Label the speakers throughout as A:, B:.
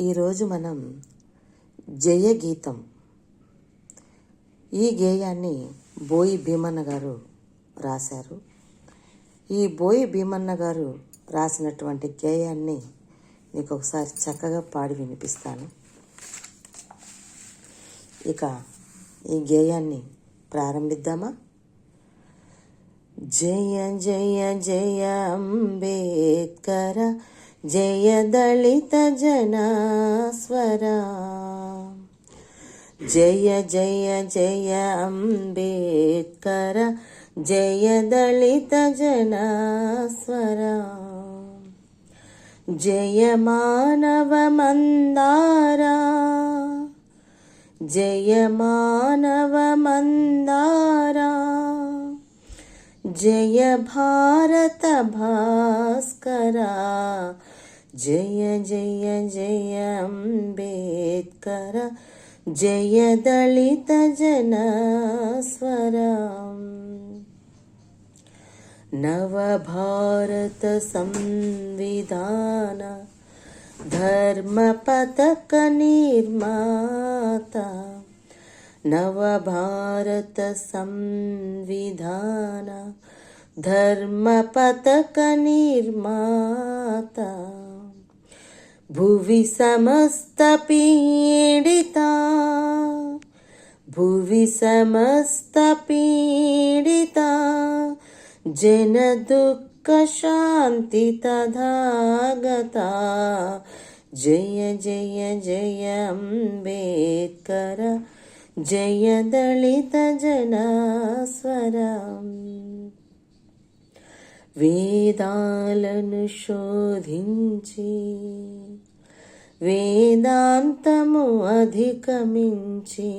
A: ఈరోజు మనం జయ గీతం ఈ గేయాన్ని బోయి భీమన్న గారు రాశారు. ఈ బోయి భీమన్న గారు రాసినటువంటి గేయాన్ని మీకు ఒకసారి చక్కగా పాడి వినిపిస్తాను. ఇక ఈ గేయాన్ని ప్రారంభిద్దామా? జయ జయ జయ అంబేద్కర జయ దళిత జనాస్వర జయ జయ జయ అంబేద్కర జయ దళిత జనాస్వర జయ మానవ जय जय जय अम्बेत्कर जयदलित जन स्वरा नव भारत संविधान धर्म निर्माता। नव संविधान धर्म निर्माता। भुवि समस्तपीडिता भुवि समस्तपीडिता जनदुःखशान्ति तदागता जय जय जय अम्बेत्कर जय दलितजनास्वरम् వేదాలను శోధించి వేదాంతము అధికమించి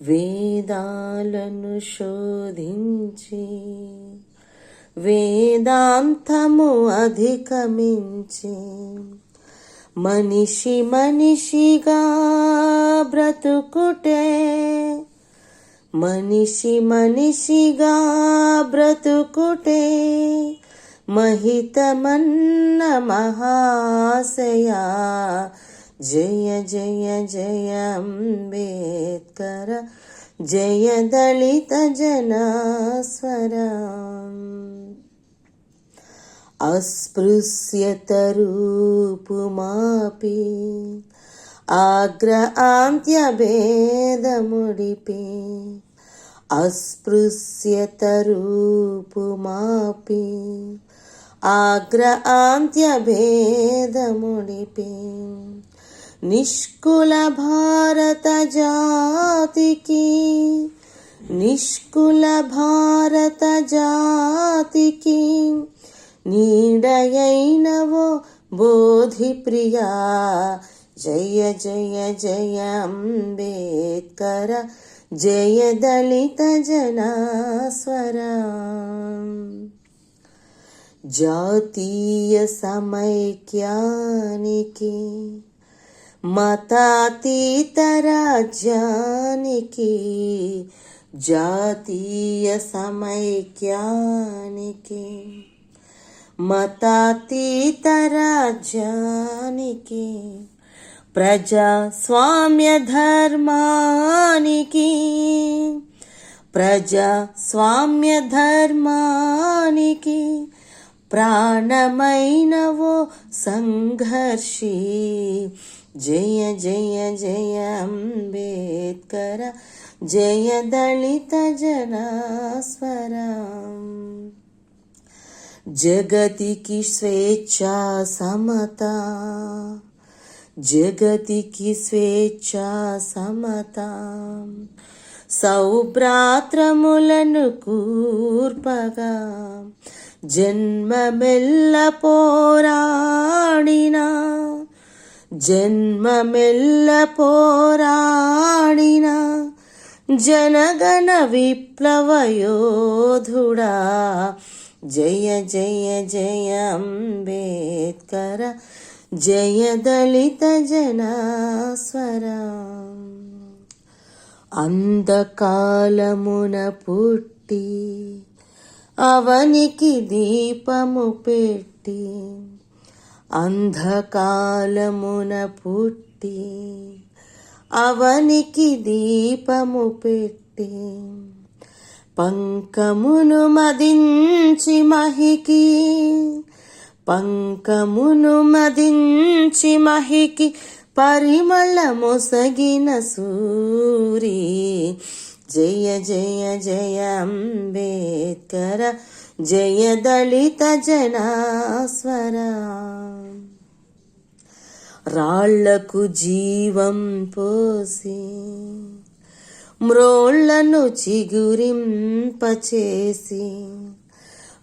A: వేదాలను శోధించి వేదాంతము అధికమించి మనిషి మనిషిగా బ్రతుకుటే మనిషి మనిషిగా బ్రతుకుటే మహితమన్న మహాశయా. జయ జయ జయ అంబేద్కర జయ దళిత జనాస్వర. అస్పృశ్యత రూపుమాపి ఆగ్రహాంత్యభేదముడిపే అస్పృశ్యతరూపుమాపి ఆగ్రహాంత్యభేదముడిపే నిష్కుల భారత జాతికి నిష్కుల భారత జాతికి నీడయైనవో బోధి ప్రియా జయ జయ జయ అంబేద్కర జయ దళిత జనాస్వర జాతీయ సమైక్యానికి మతాతీత రాజ్యానికి జాతీయ సమైక్యానికి మతాతీత రాజ్యానికి ప్రజాస్వామ్య ధర్మానికి ప్రజాస్వామ్య ధర్మానికి ప్రాణమైనవో సంఘర్షి జయ జయ జయ అంబేద్కర జయ దళిత జనాస్వర జగతికి స్వేచ్ఛ సమత జగతికి స్వేచ్ఛ సమత. సౌభ్రాత్రములను కూర్పగా జన్మమెల్ల పోరాడినా జన్మమెల్ల పోరాడినా జనగణ విప్లవ యోధుడా. జయ జయ జయ అంబేద్కర జయ దళిత జనాస్వర. అంధకాలమున పుట్టి అవనికి దీపము పెట్టి అంధకాలమున పుట్టి అవనికి దీపము పెట్టి పంకమును మదించి మహికి పంకమును మదించి మహికి పరిమళ మొసగిన సూరి. జయ జయ జయ అంబేద్కర జయ దళిత జనాస్వర. రాళ్ళకు జీవం పోసి మ్రోళ్ళను చిగురింపచేసి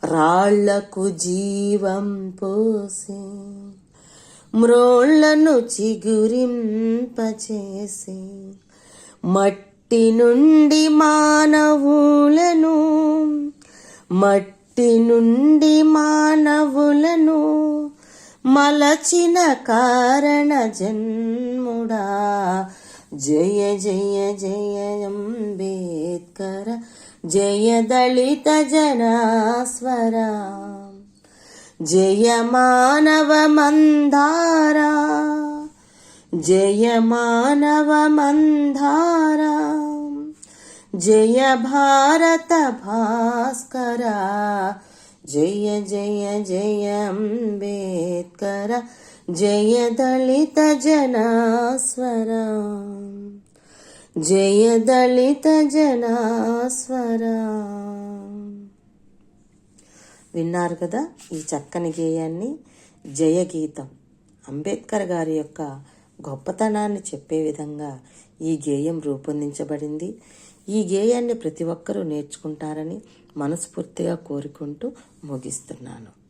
A: రాళ్ళకు జీవం పోసి మ్రోళ్ళను చిగురింపచేసి మట్టి నుండి మానవులను మట్టి నుండి మానవులను మలచిన కారణ జన్ముడా. జయ జయ జయ జయ దళిత జనాస్వర. జయ మానవ మందార. జయ మానవ మందార. జయ భారత భాస్కర. జయ జయ జయ అంబేద్కర. జయ దళిత జనాస్వర. జయ దళిత జనాస్వర. విన్నారు కదా ఈ చక్కని గేయాన్ని? జయగీతం అంబేద్కర్ గారి యొక్క గొప్పతనాన్ని చెప్పే విధంగా ఈ గేయం రూపొందించబడింది. ఈ గేయాన్ని ప్రతి ఒక్కరూ నేర్చుకుంటారని మనస్ఫూర్తిగా కోరుకుంటూ ముగిస్తున్నాను.